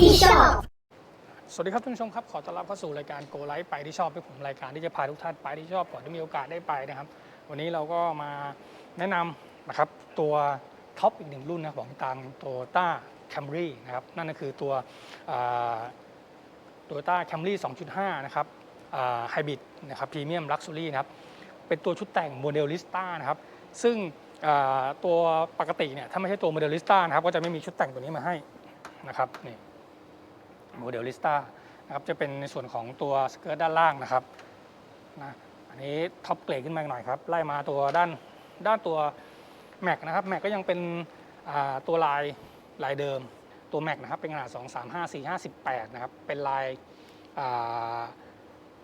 ที่ชอบ สวัสดีครับท่านผู้ชมครับขอต้อนรับเข้าสู่รายการโกไลฟ์ไปที่ชอบที่ผมรายการที่จะพาทุกท่านไปที่ชอบก่อนที่มีโอกาสได้ไปนะครับ วันนี้เราก็มาแนะนำนะครับตัวท็อปอีกหนึ่งรุ่นนะของทางโตโยต้าแคมรี่นะครับนั่นก็คือตัวโตโยต้าแคมรี่2.5 นะครับไฮบริดนะครับพรีเมียมลักซ์รี่นะครับเป็นตัวชุดแต่งโมเดลลิสต้านะครับซึ่งตัวปกติเนี่ยถ้าไม่ใช่ตัวโมเดลลิสต้านะครับก็จะไม่มีชุดแต่งตัวนี้มาให้นะครับนี่ โมเดลลิสต้านะครับจะเป็นในส่วนของตัวสเกิร์ตด้านล่างนะครับนะอันนี้ท็อปเกรดขึ้นมาหน่อยครับไล่มาตัวด้านด้านตัวแม็กนะครับแม็กก็ยังเป็นตัวลายลายเดิมตัวแม็กนะครับเป็นขนาด 2 3 5 4 5 18นะครับเป็นลาย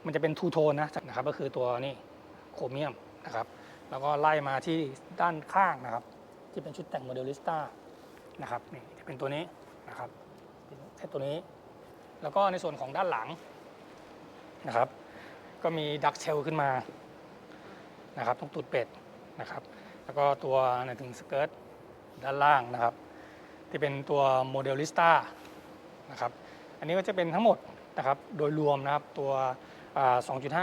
มันจะเป็นทูโทนนะนะครับก็คือตัวนี่โครเมียมนะครับแล้วก็ไล่มาที่ด้านข้างนะครับที่เป็นชุดแต่งโมเดลลิสต้านะครับนี่จะเป็นตัวนี้นะครับเซตตัวนี้ แล้วก็ในส่วนของด้านหลังนะครับ ก็มีดักเชลขึ้นมานะครับตรงตูดเป็ดนะครับ แล้วก็ตัวในถึงสเกิร์ตด้านล่างนะครับ ที่เป็นตัวโมเดลลิสต้านะครับอันนี้ก็จะเป็นทั้งหมดนะครับโดยรวมนะครับตัวอ่า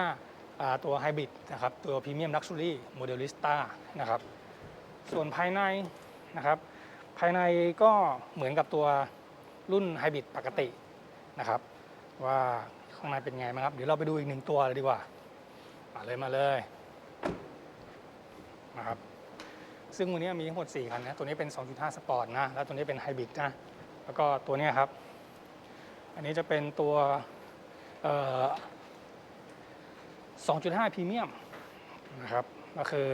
2.5อ่าตัวไฮบริดนะครับตัวพรีเมียมลักซ์รี่โมเดลลิสต้านะครับส่วนภายในนะครับ ภายในก็เหมือนกับตัวรุ่นไฮบริดปกติ นะครับ ว่าข้างในเป็นไงบ้างครับ เดี๋ยวเราไปดูอีกหนึ่งตัวเลยดีกว่ามาเลยมาเลยนะครับซึ่งวันนี้มีทั้งหมด 4 คันนะ ตัวนี้เป็น 2.5 สปอร์ตนะ แล้วตัวนี้เป็นไฮบริดนะ แล้วก็ตัวนี้ครับ อันนี้จะเป็นตัวเอ่อ2.5 พรีเมียมนะครับ ก็คือ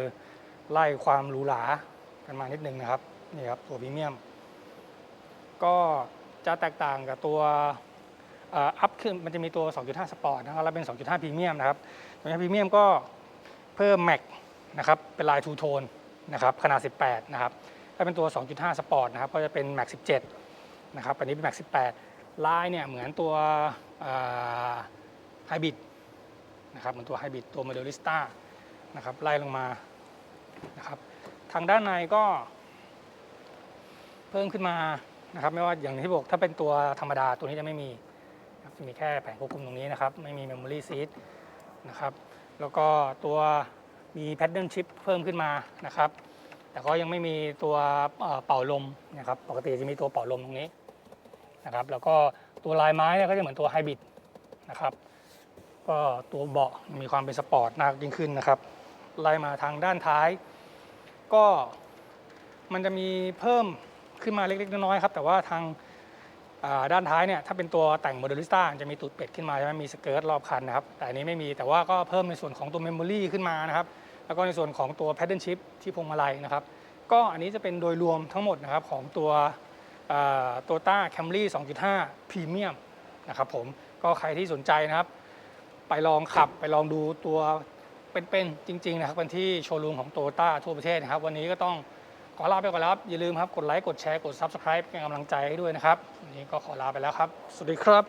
ไล่ความหรูหรากันมานิดนึงนะครับ นี่ครับ ตัวพรีเมียม ก็จะแตกต่างกับตัว อัพขึ้นมันจะมีตัว 2.5 สปอร์ตนะครับแล้วเป็น 2.5พรีเมียมนะครับ2.5พรีเมียมก็เพิ่มแม็กนะครับเป็นลายทูโทนนะครับขนาด 18 นะครับถ้าเป็นตัว 2.5 สปอร์ตนะครับก็จะเป็นแม็ก17 นะครับอันนี้เป็นแม็ก18 ลายเนี่ยเหมือนตัวไฮบริดนะครับเหมือนตัวไฮบริดตัวโมเดลิสต้านะครับไล่ลงมานะครับทางด้านในก็เพิ่มขึ้นมานะครับไม่ว่าอย่างที่บอกถ้าเป็นตัวธรรมดาตัวนี้จะไม่มี จะมีแค่แผงควบคุมตรงนี้นะครับ ไม่มี Memory Seat นะครับ แล้วก็ตัวมี Paddle Chip เพิ่มขึ้นมานะครับ แต่ก็ยังไม่มีตัวเป่าลมนะครับ ปกติจะมีตัวเป่าลมตรงนี้นะครับ แล้วก็ตัวลายไม้เนี่ยก็จะเหมือนตัวไฮบริดนะครับ ก็ตัวเบาะมีความเป็นสปอร์ตมากยิ่งขึ้นนะครับ ไล่มาทางด้านท้าย ก็มันจะมีเพิ่มขึ้นมาเล็กๆน้อยๆครับ แต่ว่าทาง ด้านท้ายเนี่ยถ้าเป็นตัวแต่งโมเดลิสต้าจะมีตูดเป็ดขึ้นมาใช่ไหมมีสเกิร์ตรอบคันนะครับแต่อันนี้ไม่มีแต่ว่าก็เพิ่มในส่วนของตัวเมมโมรีขึ้นมานะครับแล้วก็ในส่วนของตัว Paddle Shift ที่พวงมาลัยนะครับก็อันนี้จะเป็นโดยรวมทั้งหมดนะครับของตัวโตต้าแคมรี่2.5พรีเมียมนะครับผมก็ใครที่สนใจนะครับ ไปลองขับไปลองดูตัวเป็นๆจริง ๆ นะครับกันที่โชว์รูมของโตต้าทั่วประเทศนะครับ วันนี้ก็ต้อง ขอลาไปก่อนครับอย่าลืมครับ กดไลค์กดแชร์กด Subscribe เป็นกำลังใจให้ด้วยนะครับวันนี้ก็ขอลาไปแล้วครับ สวัสดีครับ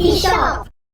ที่ชอบ